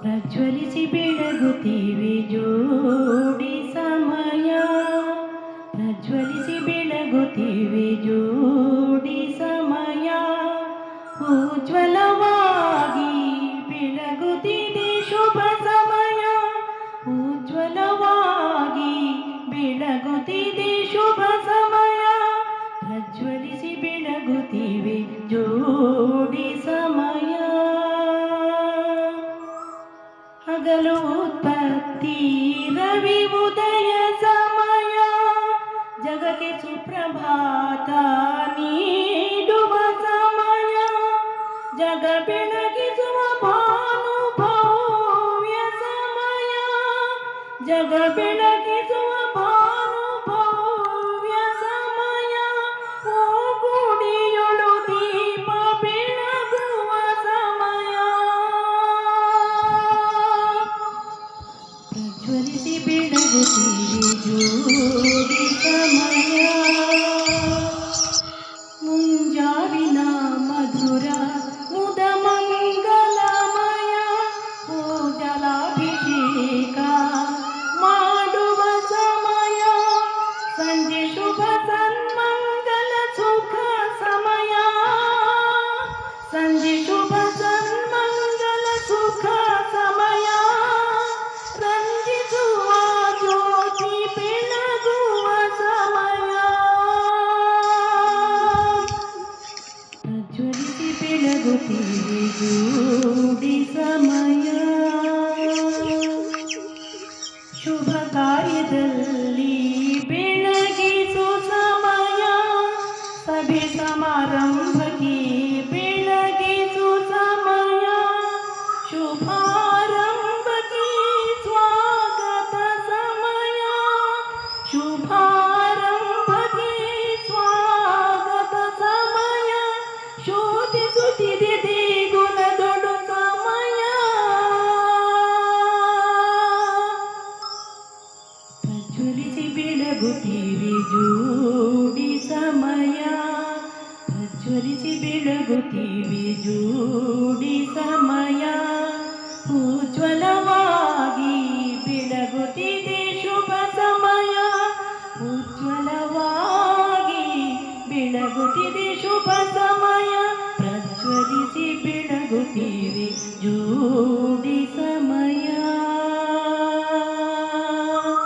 ಪ್ರಜ್ವಲಿಸಿ ಬೆಳಗುತ್ತೀವಿ ಜೋಡಿ ಸಮಯ. ಪ್ರಜ್ವಲಿಸಿ ಬೆಳಗುತ್ತೀವಿ ಜೋಡಿ ಸಮಯ. ಉಜ್ವಲವಾಗಿ ಬೆಳಗುತ್ತಿದೆ ಶುಭ ಸಮಯ. ಉಜ್ವಲವಾಗಿ ಬೆಳಗುತ್ತಿದೆ ಶುಭ ಸಮಯ. ಪ್ರಜ್ವಲಿಸಿ ಬೆಳಗುತ್ತೀವಿ ಜೋಡಿ పగలు ఉత్పత్తి రవి ఉదయ సమయ. జగకి సుప్రభాత నీడువ సమయ. జగ బెణగిಸುవ భానుభవ్య సమయ. జగ బెణగిಸುవ ವಂದಿಸಿ ಬೆಳಗುತ್ತೀವಿ ಜೋಡಿ ಸಮಯ. ಜೋಡಿ ಸಮಯ ಶುಭ ಕಾರ್ಯದಲ್ಲಿ ಬೆಳಗಿಸು ಸಮಯ ಸಭೆ ಸಮಾರಂಭಕ್ಕೆ ಬೆಳಗುತ್ತೀವಿ ಜೋಡಿ ಸಮಯ ಪ್ರಜ್ವಲಿಸಿ ಬೆಳಗುತ್ತೀವಿ ಜೋಡಿ ಸಮಯ ಉಜ್ವಲವಾಗಿ ಬೆಳಗುತ್ತಿದೆ ಶುಭ ಸಮಯ ಉಜ್ವಲವಾಗಿ ಬೆಳಗುತ್ತಿದೆ ಶುಭ ಸಮಯ ಪ್ರಜ್ವಲಿಸಿ ಬೆಳಗುತ್ತೀವಿ ಜೋಡಿ ಸಮಯ